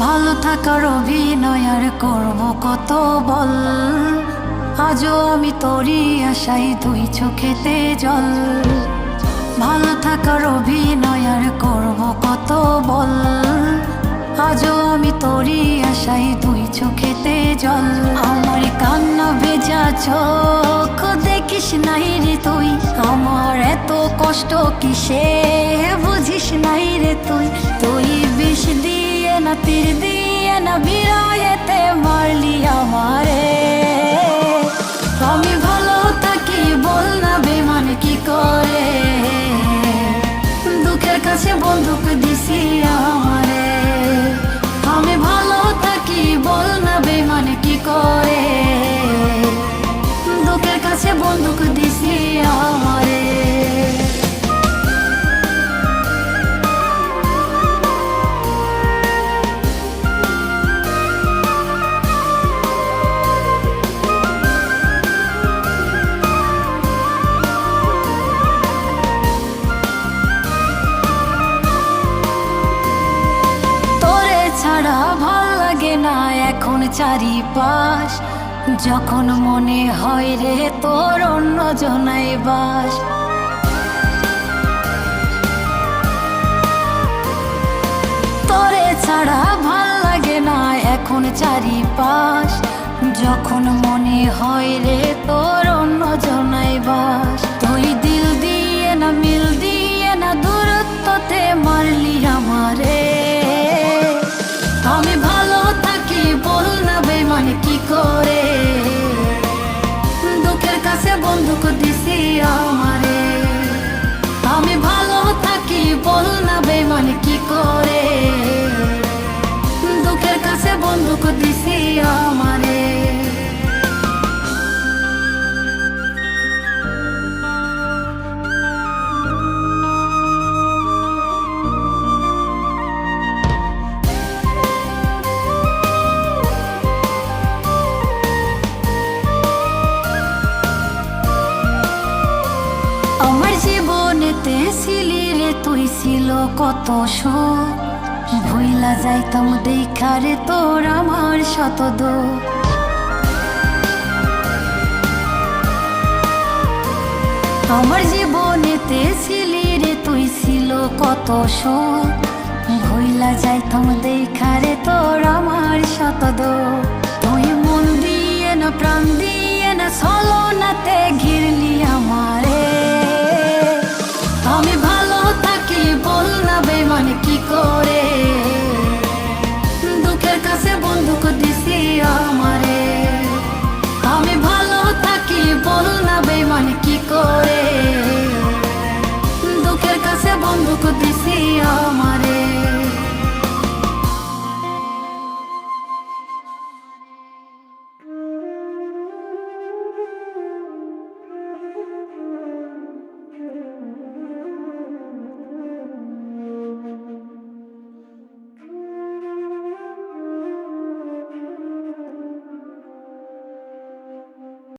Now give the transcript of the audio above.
ভালো থাকার অভিনয় আর করব কত বল। আজও আমি তোরই আশাই দুই চোখেতে জল। ভালো থাকার অভিনয় আর করব কত বল। আজও আমি তোরই আশাই দুই চোখেতে জল। আমার কান্না ভেজা চোখ দেখিস নাই রে তুই। আমার এত কষ্ট কিসে বুঝিস নাই রে তুই। তুই বিষ দিয়ে না তীর দিয়ে না বিরায়েতে মারলি আমারে। আমি ভালো থাকি বল না বেমান কি করে? দুঃখের কাছে বন্দুক দিছি আমারে এখন চারিপাশ, যখন মনে হয় রে তোর অন্য জনাই বাস। তোরে ছাড়া ভালো লাগে না এখন চারিপাশ, যখন মনে হয় রে তোর অন্য জনাই বাস। না বেমান কি করে? দুঃখের কাছে বন্ধুক দিছি আমারে। আমি ভালো থাকি, বল না বেমান কি করে? দুঃখের কাছে বন্ধুক দিছি আমারে। আমার জীবনেতে ছিলি রে, তুই ছিল কত সুখ ভুইলা যাইতাম দেখা রে, তোর আমার শত দুঃখ। আমার জীবনেতে ছিলি রে, তুই ছিল কত সুখ ভুইলা যাইতাম দেখা